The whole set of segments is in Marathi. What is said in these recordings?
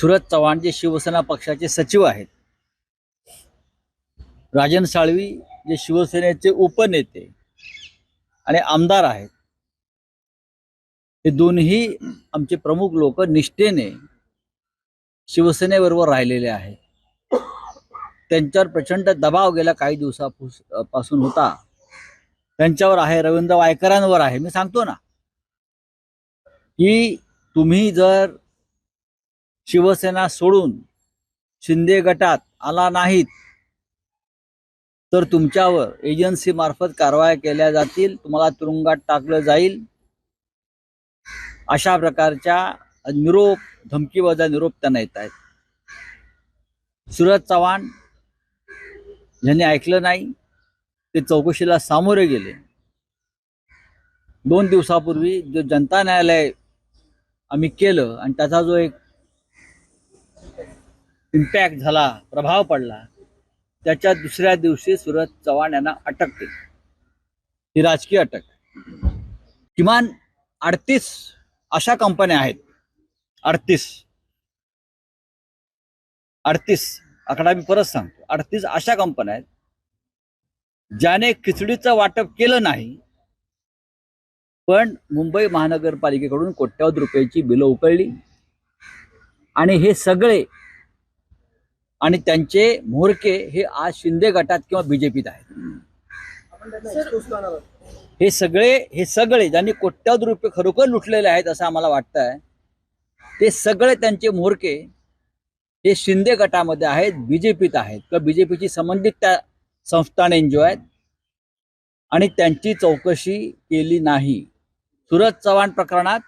सुरज चव्हाण जे शिवसेना पक्षाचे सचिव आहेत. राजन साळवी जे शिवसेनेचे उपनेते आणि आमदार आहेत. हे दोन्ही आमचे प्रमुख लोक निष्ठेने शिवसेनेबरोबर राहिलेले आहेत. त्यांच्यावर प्रचंड दबाव गेला काही दिवसापासून होता. त्यांच्यावर आहे रवींद्र वायकरांवर आहे. मी सांगतो ना की तुम्ही जर शिवसेना सोडून शिंदे गटात आला नाहीत तर तुमच्यावर एजन्सी मार्फत कारवाया केल्या जातील तुम्हाला तुरुंगात टाकलं जाईल. अशा प्रकारच्या निरोप धमकीवजा निरोप त्यांना येत आहेत. सुरज चव्हाण ज्यांनी ऐकलं नाही ते चौकशीला सामोरे गेले. दोन दिवसापूर्वी जो जनता न्यायालय आम्ही केलं आणि त्याचा जो एक इम्पॅक्ट झाला प्रभाव पडला त्याच्या दुसऱ्या दिवशी सुरज चव्हाण यांना अटक केली ही राजकीय अटक. किमान अडतीस अशा कंपन्या आहेत. अडतीस. अडतीस. आकडा मी परत सांगतो. अडतीस अशा कंपन्या आहेत ज्याने खिचडीचं वाटप केलं नाही पण मुंबई महानगरपालिकेकडून कोट्यावधी रुपयाची बिलं उकळली. आणि हे सगळे आणि त्यांचे म्होरके हे आज शिंदे गटात किंवा बीजेपीत आहेत. हे सगळे हे सगळे ज्यांनी कोट्यावधी रुपये खरोखर लुटलेले आहेत असं आम्हाला वाटतंय ते सगळे त्यांचे म्होरके हे शिंदे गटामध्ये आहेत बीजेपीत आहेत. किंवा बीजेपीची संबंधित त्या संस्थान एनजीओ आहेत. आणि त्यांची चौकशी केली नाही. सुरज चव्हाण प्रकरणात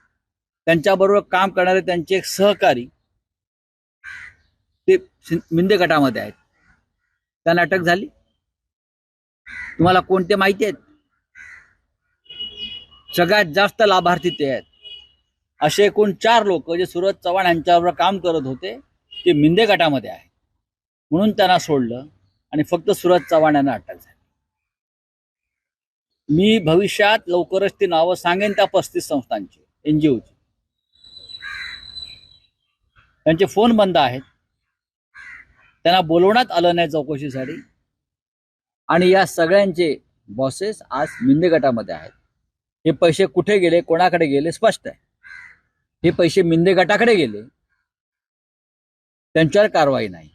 त्यांच्याबरोबर काम करणारे त्यांचे एक सहकारी ते मिंदे गटामध्ये आहेत. त्यांना अटक झाली. तुम्हाला कोणते माहिती आहेत? सगळ्यात जास्त लाभार्थी ते आहेत. असे एकूण चार लोक जे सुरज चव्हाण यांच्याबरोबर काम करत होते ते मिंदे गटामध्ये आहे म्हणून त्यांना सोडलं आणि फक्त सुरज चव्हाण यांना अटक झाली. मी भविष्यात लवकरच ती नावं सांगेन त्या पस्तीस संस्थांची एनजीओची त्यांचे फोन बंद आहेत. त्यांना बोलवण्यात आलं नाही चौकशीसाठी. आणि या सगळ्यांचे बॉसेस आज मिंदे गटामध्ये आहेत. हे पैसे कुठे गेले कोणाकडे गेले स्पष्ट आहे. हे पैसे मिंदे गटाकडे गेले. त्यांच्यावर कारवाई नाही.